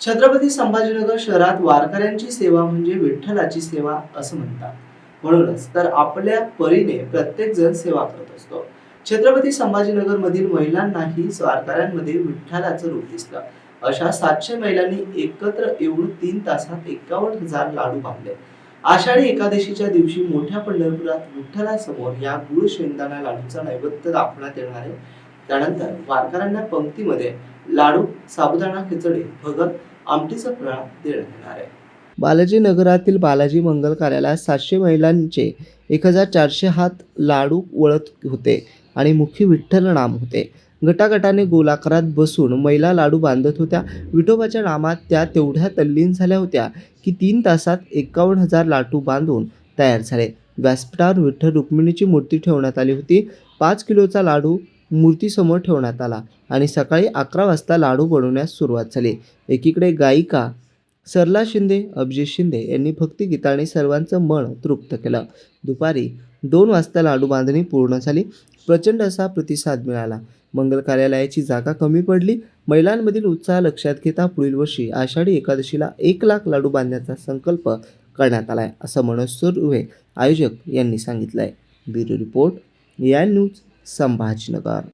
छत्रपती संभाजीनगर शहरात वारकऱ्यांची सेवा म्हणजे विठ्ठलाची सेवा असं म्हणतात. म्हणूनच तर आपल्या परीने प्रत्येक जण सेवा करत असतो. छत्रपती संभाजीनगर मधील महिलांनाही वारकऱ्यांमध्ये विठ्ठलाचं रूप दिसलं. अशा सातशे महिलांनी एकत्र येऊन तीन तासात एकावन्न हजार लाडू बांधले. आषाढी एकादशीच्या दिवशी मोठ्या पंढरपुरात विठ्ठलासमोर या गुळ शेंगदाणा लाडूचा नैवेद्य दाखवण्यात येणार आहे. त्यानंतर वारकऱ्यांना पंक्तीमध्ये लाडू साबुदाणा खिचडी भगत आमटीचा फळा देण्यात येणार आहे. बालाजी नगरातील बालाजी मंगल कार्यालयात सातशे महिलांचे एक हजार चारशे हात लाडू वळत होते आणि मुखी विठ्ठल नाम होते. गटागटाने गोलाकारात बसून महिला लाडू बांधत होत्या. विठोबाच्या नामात त्या तेवढ्या तल्लीन झाल्या होत्या की तीन तासात एकावन्न हजार लाडू बांधून तयार झाले. व्यासपीठावर विठ्ठल रुक्मिणीची मूर्ती ठेवण्यात आली होती. पाच किलोचा लाडू मूर्तीसमोर ठेवण्यात आला आणि सकाळी अकरा वाजता लाडू बनवण्यास सुरुवात झाली. एकीकडे गायिका सरला शिंदे अभिजित शिंदे यांनी भक्तिगीताने सर्वांचं मन तृप्त केलं. दुपारी दोन वाजता लाडू बांधणी पूर्ण झाली. प्रचंड असा प्रतिसाद मिळाला. मंगल कार्यालयाची जागा कमी पडली. महिलांमधील उत्साह लक्षात घेता पुढील वर्षी आषाढी एकादशीला एक लाख लाडू बांधण्याचा संकल्प करण्यात आला आहे असं मनोज सुर्वे आयोजक यांनी सांगितलं आहे ब्युरो रिपोर्ट या न्यूज संभाजीनगर